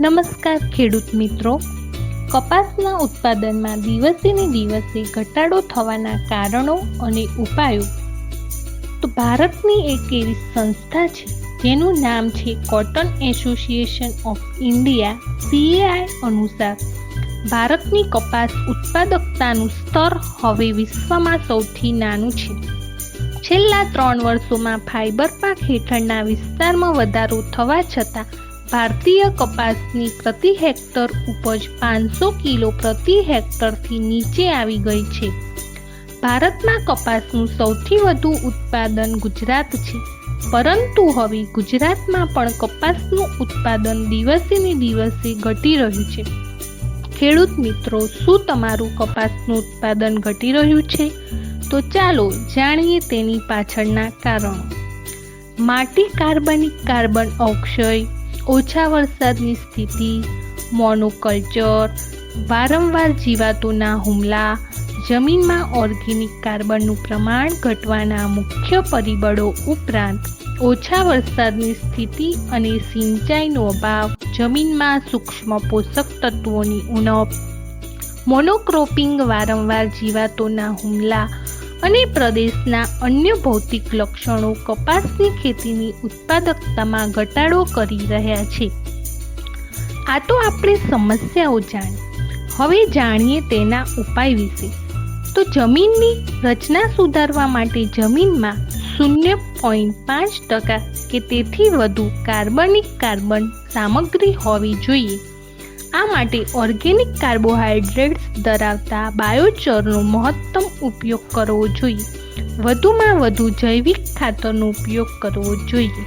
નમસ્કાર ખેડૂત મિત્રો. કપાસના ઉત્પાદનમાં દિવસે ને દિવસે ઘટાડો થવાના કારણો અને ઉપાયો. તો ભારતની એક એવી સંસ્થા છે, જેનું નામ છે Cotton Association of India CAI અનુસાર. ભારતની કપાસ ઉત્પાદકતાનું સ્તર હવે વિશ્વમાં સૌથી નાનું છે. છેલ્લા ત્રણ વર્ષોમાં ફાઇબર પાક હેઠળના વિસ્તારમાં વધારો થવા છતાં ભારતીય કપાસની પ્રતિ હેક્ટર ઉપજ પાંચસો કિલો પ્રતિ હેક્ટરથી નીચે આવી ગઈ છે. ભારતમાં કપાસનું સૌથી વધુ ઉત્પાદન ગુજરાત છે. પરંતુ હવે ગુજરાતમાં પણ કપાસનું ઉત્પાદન દિવસે ને દિવસે ઘટી રહ્યું છે. ખેડૂત મિત્રો, શું તમારું કપાસનું ઉત્પાદન ઘટી રહ્યું છે? તો ચાલો જાણીએ તેની પાછળના કારણો. માટી કાર્બનિક કાર્બન અવક્ષય ઓછા વરસાદની સ્થિતિ મોનોકલ્ચર વારંવાર જીવાતોના હુમલા, જમીનમાં ઓર્ગેનિક કાર્બનનું પ્રમાણ ઘટવાના મુખ્ય પરિબળો ઉપરાંત ઓછા વરસાદની સ્થિતિ અને સિંચાઈનો અભાવ, જમીનમાં સૂક્ષ્મ પોષક તત્વોની ઉણપ, મોનોક્રોપિંગ વારંવાર જીવાતોના હુમલા અને પ્રદેશના અન્ય ભૌતિક લક્ષણો કપાસની ખેતીની ઉત્પાદકતામાં ઘટાડો કરી રહ્યા છે. આ તો આપણે સમસ્યાઓ જાણી હવે જાણીએ તેના ઉપાય વિશે. તો જમીનની રચના સુધારવા માટે જમીનમાં શૂન્ય પોઈન્ટ પાંચ ટકા કે તેથી વધુ કાર્બનિક કાર્બન સામગ્રી હોવી જોઈએ. આ માટે ઓર્ગેનિક કાર્બોહાઈડ્રેટ્સ ધરાવતા બાયોચરનો મહત્તમ ઉપયોગ કરવો જોઈએ. વધુમાં વધુ જૈવિક ખાતરનો ઉપયોગ કરવો જોઈએ.